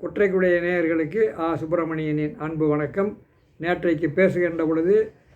குற்றைக்குடைய நேயர்களுக்கு ஆ. சுப்பிரமணியனின் அன்பு வணக்கம். நேற்றைக்கு பேசுகின்ற பொழுது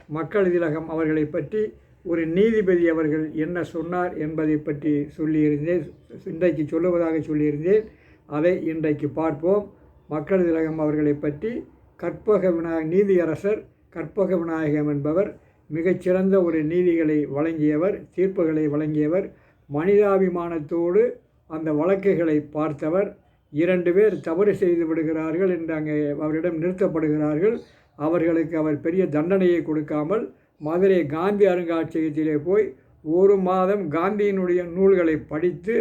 மக்கள் திலகம் அவர்களை பற்றி ஒரு நீதிபதி அவர்கள் என்ன சொன்னார் என்பதை பற்றி சொல்லியிருந்தேன். இன்றைக்கு சொல்லுவதாக சொல்லியிருந்தேன். அதை இன்றைக்கு பார்ப்போம். மக்கள் திலகம் அவர்களை பற்றி கற்பக விநாயக நீதியரசர் கற்பக விநாயகம் என்பவர் மிகச்சிறந்த ஒரு நீதிகளை வழங்கியவர் தீர்ப்புகளை வழங்கியவர் மனிதாபிமானத்தோடு அந்த வழக்குகளை பார்த்தவர் இரண்டு பேர் தவறு செய்து விடுகிறார்கள் என்று அங்கே அவரிடம் நிறுத்தப்படுகிறார்கள். அவர்களுக்கு அவர் பெரிய தண்டனையை கொடுக்காமல் மதுரை காந்தி அருங்காட்சியகத்திலே போய் ஒரு மாதம் காந்தியினுடைய நூல்களை படித்து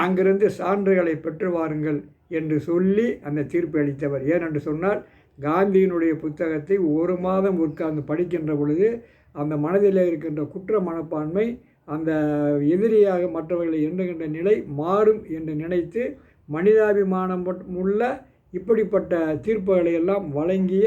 அங்கிருந்து சான்றுகளை பெற்று வாருங்கள் என்று சொல்லி அந்த தீர்ப்பு அளித்தவர். ஏனென்று சொன்னால் காந்தியினுடைய புத்தகத்தை ஒரு மாதம் உட்கார்ந்து படிக்கின்ற பொழுது அந்த மனதில் இருக்கின்ற குற்ற மனப்பான்மை அந்த எதிரியாக மற்றவர்களை எண்ணுகின்ற நிலை மாறும் என்று நினைத்து மனிதாபிமானம் உள்ள இப்படிப்பட்ட தீர்ப்புகளை எல்லாம் வழங்கிய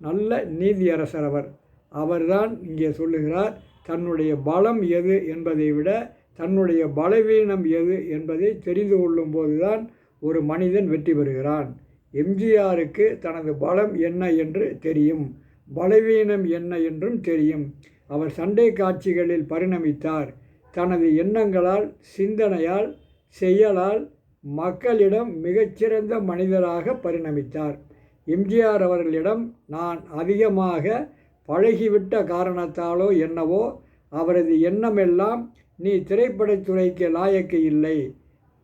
நல்ல நீதியரசர் அவர். அவர்தான் இங்கே சொல்லுகிறார் தன்னுடைய பலம் எது என்பதை விட தன்னுடைய பலவீனம் எது என்பதை தெரிந்து கொள்ளும் போதுதான் ஒரு மனிதன் வெற்றி பெறுகிறான். எம்ஜிஆருக்கு தனது பலம் என்ன என்று தெரியும் பலவீனம் என்ன என்றும் தெரியும். அவர் சண்டை காட்சிகளில் பரிணமித்தார். தனது எண்ணங்களால் சிந்தனையால் செயலால் மக்களிடம் மிகச்சிறந்த மனிதராக பரிணமித்தார். எம்ஜிஆர் அவர்களிடம் நான் அதிகமாக பழகிவிட்ட காரணத்தாலோ என்னவோ அவரது எண்ணமெல்லாம் நீ திரைப்படத்துறைக்கு லாயக்கு இல்லை.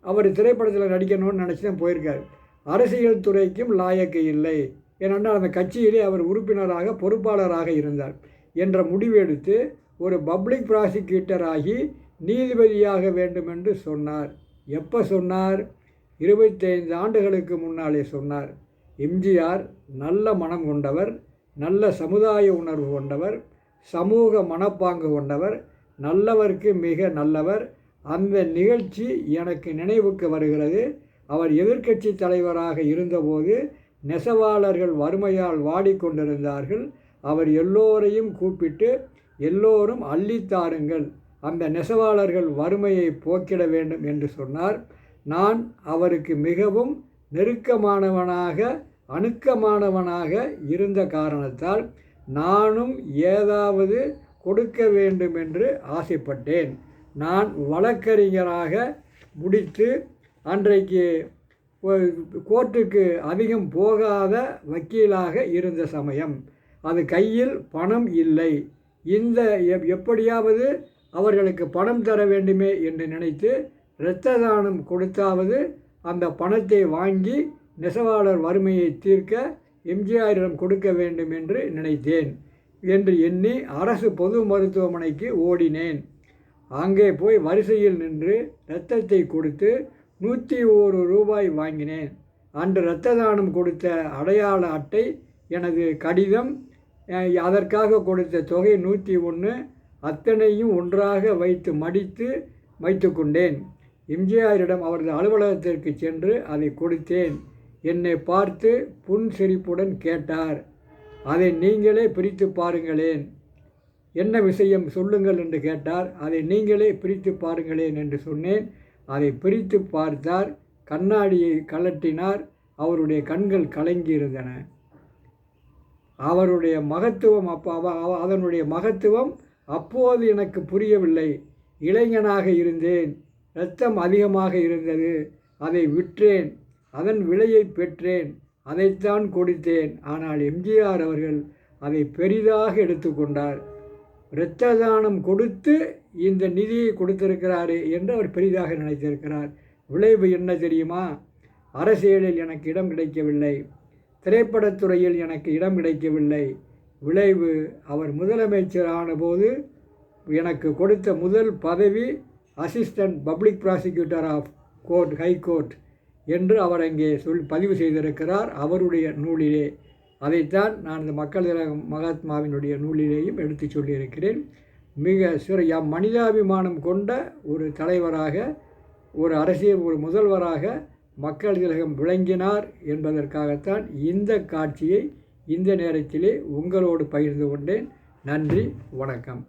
அவர் திரைப்படத்தில் நடிக்கணும்னு நினச்சி தான் போயிருக்கார். அரசியல் துறைக்கும் லாயக்கு இல்லை. ஏனென்றால் அந்த கட்சியிலே அவர் உறுப்பினராக பொறுப்பாளராக இருந்தார் என்ற முடிவெடுத்து ஒரு பப்ளிக் ப்ராசிக்யூட்டர் ஆகி நீதிபதியாக வேண்டும் என்று சொன்னார். எப்போ சொன்னார்? இருபத்தைந்து ஆண்டுகளுக்கு முன்னாலே சொன்னார். எம்ஜிஆர் நல்ல மனம் கொண்டவர் நல்ல சமுதாய உணர்வு கொண்டவர் சமூக மனப்பாங்கு கொண்டவர் நல்லவருக்கு மிக நல்லவர். அந்த நிகழ்ச்சி எனக்கு நினைவுக்கு வருகிறது. அவர் எதிர்க்கட்சி தலைவராக இருந்தபோது நெசவாளர்கள் வறுமையால் வாடிக்கொண்டிருந்தார்கள். அவர் எல்லோரையும் கூப்பிட்டு எல்லோரும் அள்ளித்தாருங்கள் அந்த நெசவாளர்கள் வறுமையை போக்கிட வேண்டும் என்று சொன்னார். நான் அவருக்கு மிகவும் நெருக்கமானவனாக அணுக்கமானவனாக இருந்த காரணத்தால் நானும் ஏதாவது கொடுக்க வேண்டும் என்று ஆசைப்பட்டேன். நான் வழக்கறிஞராக முடித்து அன்றைக்கு கோர்ட்டுக்கு அதிகம் போகாத வக்கீலாக இருந்த சமயம் அது கையில் பணம் இல்லை. இந்த எப்படியாவது அவர்களுக்கு பணம் தர வேண்டுமே என்று நினைத்து இரத்த தானம் கொடுத்தாவது அந்த பணத்தை வாங்கி நெசவாளர் வறுமையை தீர்க்க எம்ஜிஆரிடம் கொடுக்க வேண்டும் என்று நினைத்தேன் என்று எண்ணி அரசு பொது மருத்துவமனைக்கு ஓடினேன். அங்கே போய் வரிசையில் நின்று இரத்தத்தை கொடுத்து நூற்றி ஒரு ரூபாய் வாங்கினேன். அன்று இரத்த தானம் கொடுத்த அடையாள அட்டை எனது கடிதம் அதற்காக கொடுத்த தொகை நூற்றி ஒன்று அத்தனையும் ஒன்றாக வைத்து மடித்து வைத்து கொண்டேன் எம்ஜிஆரிடம் அவரது அலுவலகத்திற்கு சென்று அதை கொடுத்தேன். என்னை பார்த்து புன் சிரிப்புடன் கேட்டார். அதை நீங்களே பிரித்து பாருங்களேன். என்ன விஷயம் சொல்லுங்கள் என்று கேட்டார். அதை நீங்களே பிரித்து பாருங்களேன் என்று சொன்னேன். அதை பிரித்து பார்த்தார். கண்ணாடியை கலட்டினார் அவருடைய கண்கள் கலங்கியிருந்தன. அவருடைய மகத்துவம் அப்போ அதனுடைய மகத்துவம் அப்போது எனக்கு புரியவில்லை. இளைஞனாக இருந்தேன். இரத்தம் அதிகமாக இருந்தது. அதை விற்றேன். அதன் விலையை பெற்றேன். அதைத்தான் கொடுத்தேன். ஆனால் எம்ஜிஆர் அவர்கள் அதை பெரிதாக எடுத்துக்கொண்டார் இரத்த தானம் கொடுத்து இந்த நிதியை கொடுத்திருக்கிறாரே என்று அவர் பெரிதாக நினைத்திருக்கிறார். விளைவு என்ன தெரியுமா? அரசியலில் எனக்கு இடம் கிடைக்கவில்லை. திரைப்படத்துறையில் எனக்கு இடம் கிடைக்கவில்லை. விளைவு அவர் முதலமைச்சர் ஆனபோது எனக்கு கொடுத்த முதல் பதவி assistant public prosecutor of court high court என்று அவர் அங்கே சொல் பதிவு செய்திருக்கிறார். அவருடைய நூலிலே. அதைத்தான் நான் இந்த மக்கள் திலகம் மகாத்மாவினுடைய நூலிலேயும் எடுத்து சொல்லியிருக்கிறேன். மிக சிற மனிதாபிமானம் கொண்ட ஒரு தலைவராக ஒரு அரசியல் ஒரு முதல்வராக மக்கள் திலகம் விளங்கினார் என்பதற்காகத்தான் இந்த காட்சியை இந்த நேரத்திலே உங்களோடு பகிர்ந்து கொண்டேன். நன்றி வணக்கம்.